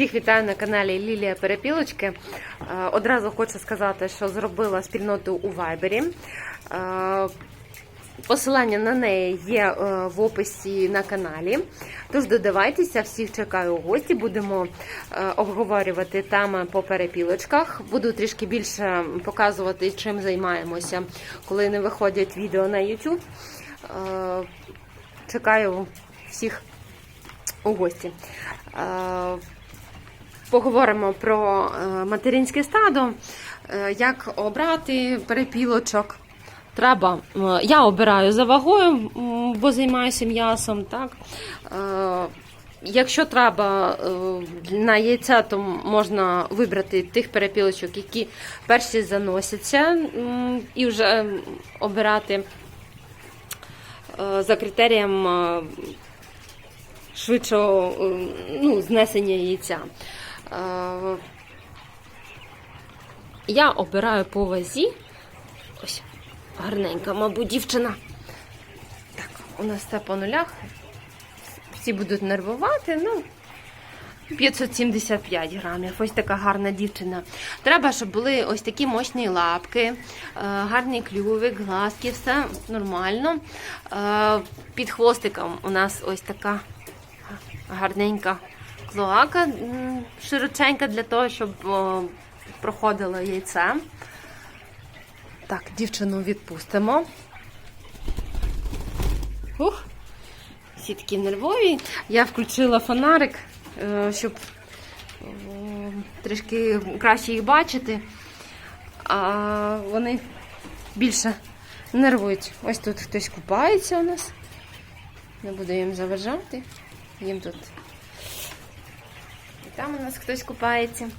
Всіх вітаю на каналі Лілія Перепілочки. Е, Одразу хочу сказати, що зробила спільноту у Вайбері. Е, Посилання на неї є е, в описі на каналі. Тож додавайтеся, всіх чекаю у гості. Будемо обговорювати теми по перепілочках. Буду трішки більше показувати, чим займаємося, коли не виходять відео на YouTube. Чекаю всіх у гості. Поговоримо про е, материнське стадо, е, як обрати перепілочок. Треба, е, я обираю за вагою, бо займаюся м'ясом. Так? Якщо треба на яйця, то можна вибрати тих перепілочок, які перші заносяться, і вже обирати за критерієм швидшого ну, знесення яйця. Е, Я обираю по вазі. Ось, гарненька, мабуть, дівчина. Так, у нас все по нулях. Всі будуть нервувати, ну. 575 грамів. Ось така гарна дівчина. Треба, щоб були ось такі мощні лапки, е, гарний клювик, глазки, все нормально. Е, Під хвостиком у нас ось така гарненька клоака, широченька для того, щоб проходило яйце. Так, дівчину відпустимо. Ух, всі такі нервові. Я включила фонарик, е, щоб трішки краще їх бачити. А вони більше нервують. Ось тут хтось купається у нас. Не буду їм заважати. Їм тут. Там у нас хтось купається.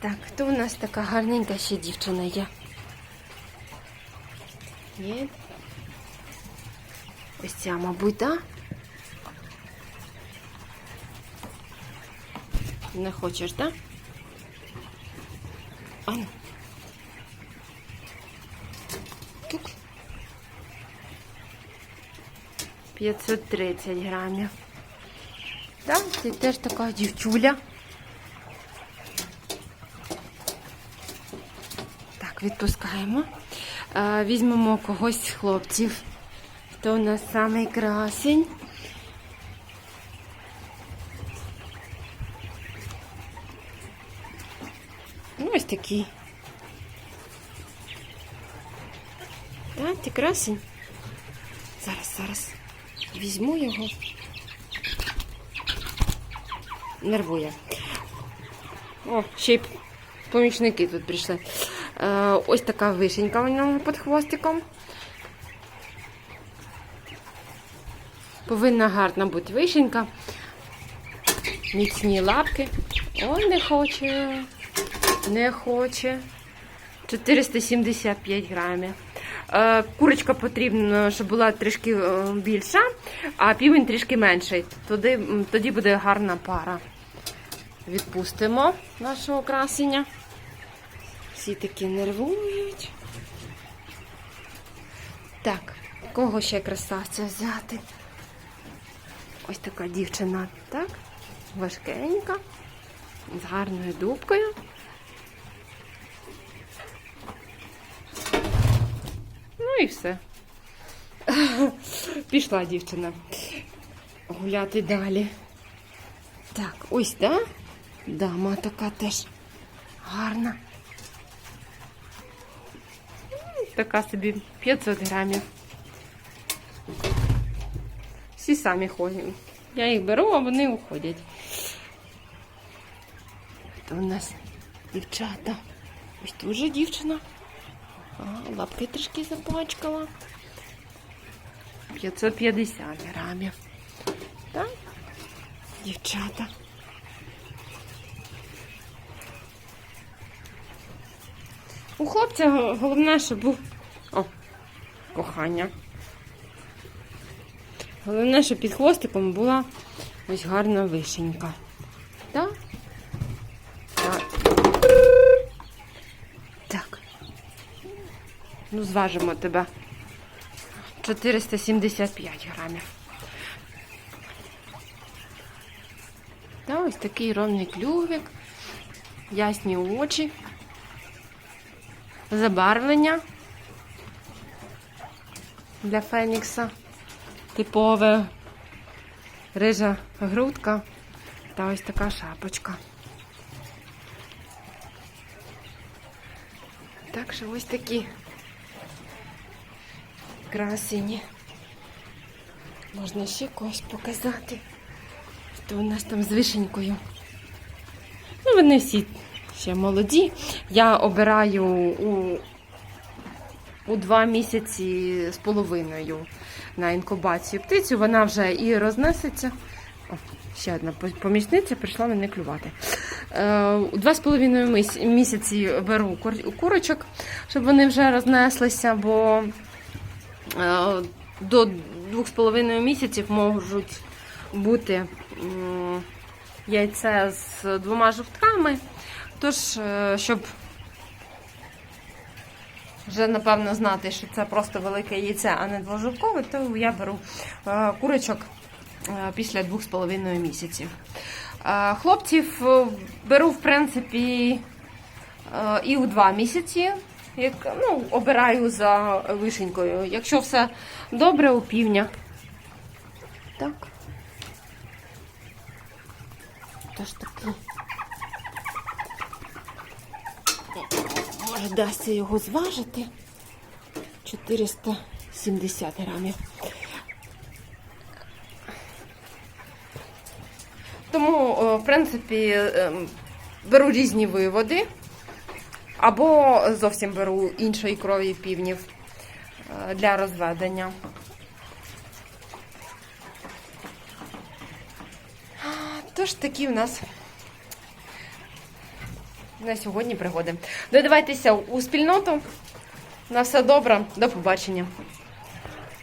Так, хто у нас така гарненька ще дівчина є? Є. Ось ця, мабуть, так? Не хочеш, так? А ну. Тук. 530 грамів. Так, це теж така дівчуля. Так, відпускаємо. Е, Візьмемо когось з хлопців. Хто у нас самий красень? Ну, ось такий. Так, ти красень. Зараз, зараз. Візьму його. Нервує. О, ще й помічники тут прийшли. Е, ось така вишенька у нього під хвостиком. Повинна гарна бути вишенька. Міцні лапки. О, не хоче. Не хоче. 475 грамів. Е, Курочка потрібна, щоб була трішки е, більша, а півень трішки менший. Тоді, тоді буде гарна пара. Відпустимо нашого красення. Всі такі нервують. Так, кого ще красавця взяти? Ось така дівчина, так? Важкенька, з гарною дубкою. Ну і все. Пішла дівчина гуляти далі. Так, ось, да? Дама така теж гарна. Така собі 500 грамів. Всі самі ходять. Я їх беру, а вони уходять. Це у нас дівчата. Ось тут же дівчина. А, лапки трішки запачкала. 550 грамів. Так? Дівчата. У хлопця головне, щоб був. О, кохання. Головне, щоб під хвостиком була ось гарна вишенька. Так? Так. Так. Ну, зважимо тебе. 475 грамів. Та ось такий ровний клювик, ясні очі, забарвлення для Фенікса. Типове рижа грудка та ось така шапочка. Так що ось такі красені. Можна ще когось показати. Хто у нас там з вишенькою? Ну, вони всі ще молоді. Я обираю у, у два місяці з половиною на інкубацію птицю. Вона вже і рознесеться. О, ще одна помічниця прийшла мене клювати. Е, У два з половиною місяці беру курочок, щоб вони вже рознеслися, бо е, до двох з половиною місяців можуть бути м, яйця з двома жовтками. Тож, е, щоб вже напевно знати, що це просто велике яйце, а не двожовкове, то я беру е, курочок е, після двох з половиною місяців. Хлопців беру, в принципі, і у два місяці. Як, ну, обираю за вишенькою. Якщо все добре, у півня. Так. Тож таки. Може, вдасться його зважити. 470 грамів. Тому, в принципі, ем, беру різні виводи. Або зовсім беру іншої крові півнів е, для розведення. Тож такі в нас на сьогодні пригоди. Додавайтеся у спільноту. На все добре, до побачення.